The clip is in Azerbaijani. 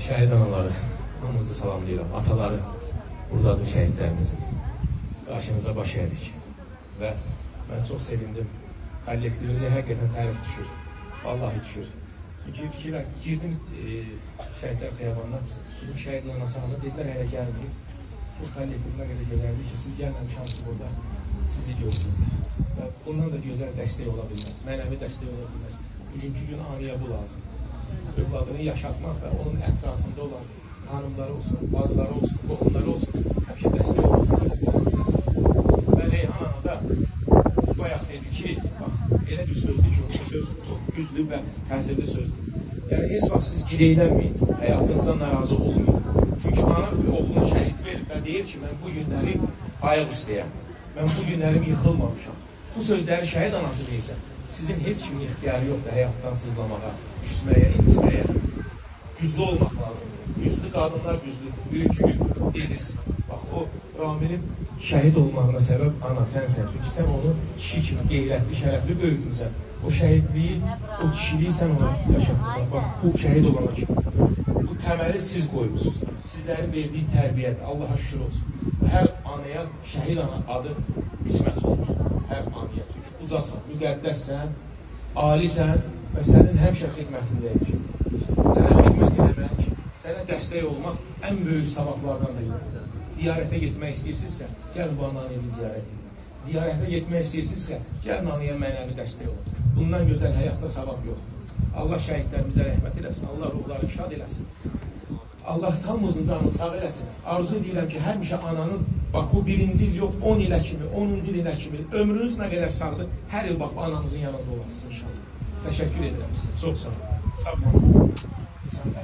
Şəhid anaları, hamınızı salamlayıram. Ataları, buradadır şəhidlərimizin. Qarşınıza baş əydik. Və mən çox sevindim. Kollektivimizə həqiqətən tərif düşür. Vallahi düşür. Çünki fikirlər, girdim e, şəhidlər xiyabanına, bizim şəhidin anası hanı, dedilər hələ gəlməyib. Bu kollektiv nə qədər gözəldir ki, siz gəlməmişsiniz burada, sizi görsünlər. Və bundan da gözəl dəstək ola bilməz, mənəvi dəstək ola bilməz. Bugünkü gün anıya bu lazım. Övladını yaşatmaq və onun ətrafında olan hanımları olsun, bazıları olsun, qohumları olsun, həmişə dəstək olmaq Və Reyhan ana da bayaq dedi ki, bax, elə bir sözdür ki, o söz çox güclü və təsirli sözdür. Yəni, heç vaxt siz gileylənməyin, həyatınızdan narazı olmayın. Çünki ana oğlunu şəhid verir və deyir ki, mən bu günləri ayaq üstəyəm. Mən bu günlərim yıxılmamışam. Bu sözləri şəhid anası deyirsə, sizin heç kimin ixtiyarı yoxdur həyatdan sızlamağa, küsməyə, intiməyə. Güclü olmaq lazımdır. Güclü qadınlar güclüdür. Gün dediniz. Bax, o Ramilin şəhid olmağına səbəb ana sənsən. Çünki sən onu kişi kimi qeyrətli, şərəfli böyütmüsən. O şəhidliyi, o kişiliyi sən ona yaşatmısan. Bax, bu şəhid olana kimi. Bu təməli siz qoymusunuz. Sizlərin verdiyi tərbiyyədir. Allaha şükür olsun. Hər anaya şəhid ana adı ismət olur. Hər anaya. Çünki ucasan, müqəddəssən, alisən və sənin həmişə xidmətindəyik. Sənə xidmət eləmək, sənə dəstək olmaq ən böyük savablardan biridir. Ziyarətə getmək istəyirsinizsə, gəl bu ananı ziyarət edin. Ziyarətə getmək istəyirsinizsə, gəl anaya mənəvi dəstək olun. Bundan gözəl həyatda savab yoxdur. Allah şəhidlərimizə rəhmət eləsin, Allah ruhlarını şad eləsin. Allah hamımızın canını sağ eləsin. Arzu edirəm ki, həmişə ananın, bax bu birinci il yox, 10 ilə kimi, 10-cu ilə kimi, ömrünüz nə qədər sağdır, hər il bax bu anamızın yanında olasınız inşallah. Təşəkkür edirəm sizə. Çox sağ olun. Sağ olun. Sağ olun.